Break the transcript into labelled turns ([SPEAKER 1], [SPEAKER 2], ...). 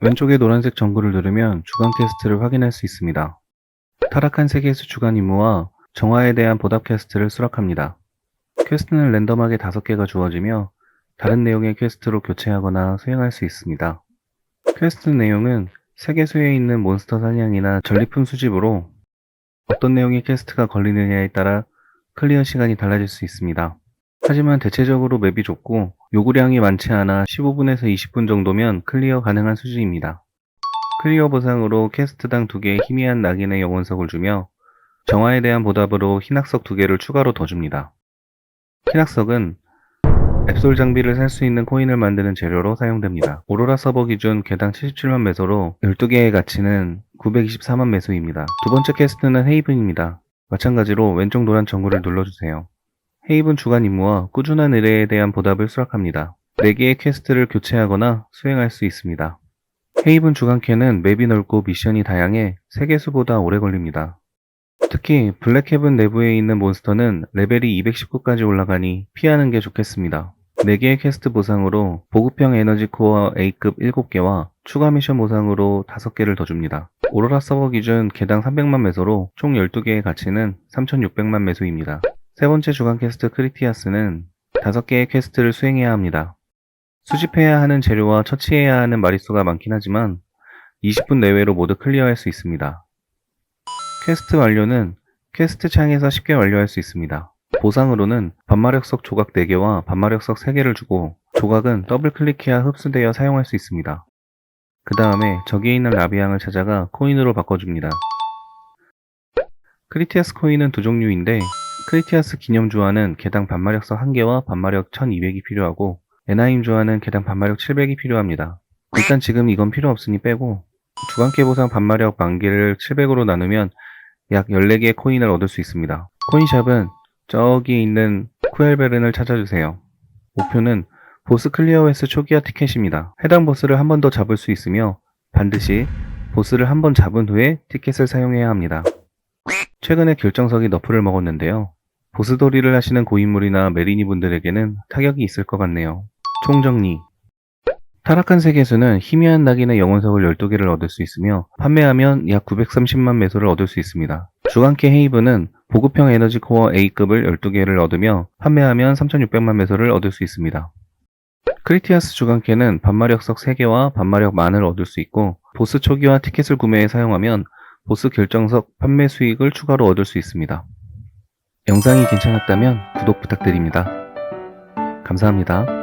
[SPEAKER 1] 왼쪽의 노란색 전구를 누르면 주간 퀘스트를 확인할 수 있습니다. 타락한 세계수 주간 임무와 정화에 대한 보답 퀘스트를 수락합니다. 퀘스트는 랜덤하게 5개가 주어지며 다른 내용의 퀘스트로 교체하거나 수행할 수 있습니다. 퀘스트 내용은 세계수에 있는 몬스터 사냥이나 전리품 수집으로 어떤 내용의 퀘스트가 걸리느냐에 따라 클리어 시간이 달라질 수 있습니다. 하지만 대체적으로 맵이 좁고 요구량이 많지 않아 15분에서 20분 정도면 클리어 가능한 수준입니다. 클리어 보상으로 퀘스트당 2개의 희미한 낙인의 영혼석을 주며 정화에 대한 보답으로 흰학석 2개를 추가로 더 줍니다. 흰학석은 앱솔 장비를 살 수 있는 코인을 만드는 재료로 사용됩니다. 오로라 서버 기준 개당 77만 매소로 12개의 가치는 924만 매소입니다. 두 번째 퀘스트는 헤이븐입니다. 마찬가지로 왼쪽 노란 전구를 눌러주세요. 헤이븐 주간 임무와 꾸준한 의뢰에 대한 보답을 수락합니다. 4개의 퀘스트를 교체하거나 수행할 수 있습니다. 헤이븐 주간캐는 맵이 넓고 미션이 다양해 세계수보다 오래 걸립니다. 특히 블랙헤븐 내부에 있는 몬스터는 레벨이 219까지 올라가니 피하는 게 좋겠습니다. 4개의 퀘스트 보상으로 보급형 에너지 코어 A급 7개와 추가 미션 보상으로 5개를 더 줍니다. 오로라 서버 기준 개당 300만 매소로 총 12개의 가치는 3,600만 매소입니다. 세 번째 주간 퀘스트 크리티아스는 5개의 퀘스트를 수행해야 합니다. 수집해야 하는 재료와 처치해야 하는 마리수가 많긴 하지만 20분 내외로 모두 클리어할 수 있습니다. 퀘스트 완료는 퀘스트 창에서 쉽게 완료할 수 있습니다. 보상으로는 반마력석 조각 4개와 반마력석 3개를 주고 조각은 더블 클릭해야 흡수되어 사용할 수 있습니다. 그 다음에 저기에 있는 라비앙을 찾아가 코인으로 바꿔줍니다. 크리티아스 코인은 두 종류인데 크리티아스 기념 주화는 개당 반마력석 1개와 반마력 1200이 필요하고 에나임 주화는 개당 반마력 700이 필요합니다. 일단 지금 이건 필요 없으니 빼고 주간계 보상 반마력 만개를 700으로 나누면 약 14개의 코인을 얻을 수 있습니다. 코인샵은 저기 있는 쿠엘베른을 찾아주세요. 목표는 보스 클리어 횟수 초기화 티켓입니다. 해당 보스를 한 번 더 잡을 수 있으며 반드시 보스를 한 번 잡은 후에 티켓을 사용해야 합니다. 최근에 결정석이 너프를 먹었는데요. 보스돌이를 하시는 고인물이나 메리니 분들에게는 타격이 있을 것 같네요. 총정리 타락한 세계수는 희미한 낙인의 영혼석을 12개를 얻을 수 있으며 판매하면 약 930만 매소를 얻을 수 있습니다. 주간캐 헤이브는 보급형 에너지 코어 A급을 12개를 얻으며 판매하면 3600만 매소를 얻을 수 있습니다. 크리티아스 주간캐는 반마력석 3개와 반마력 만을 얻을 수 있고 보스 초기화 티켓을 구매해 사용하면 보스 결정석 판매 수익을 추가로 얻을 수 있습니다. 영상이 괜찮았다면 구독 부탁드립니다. 감사합니다.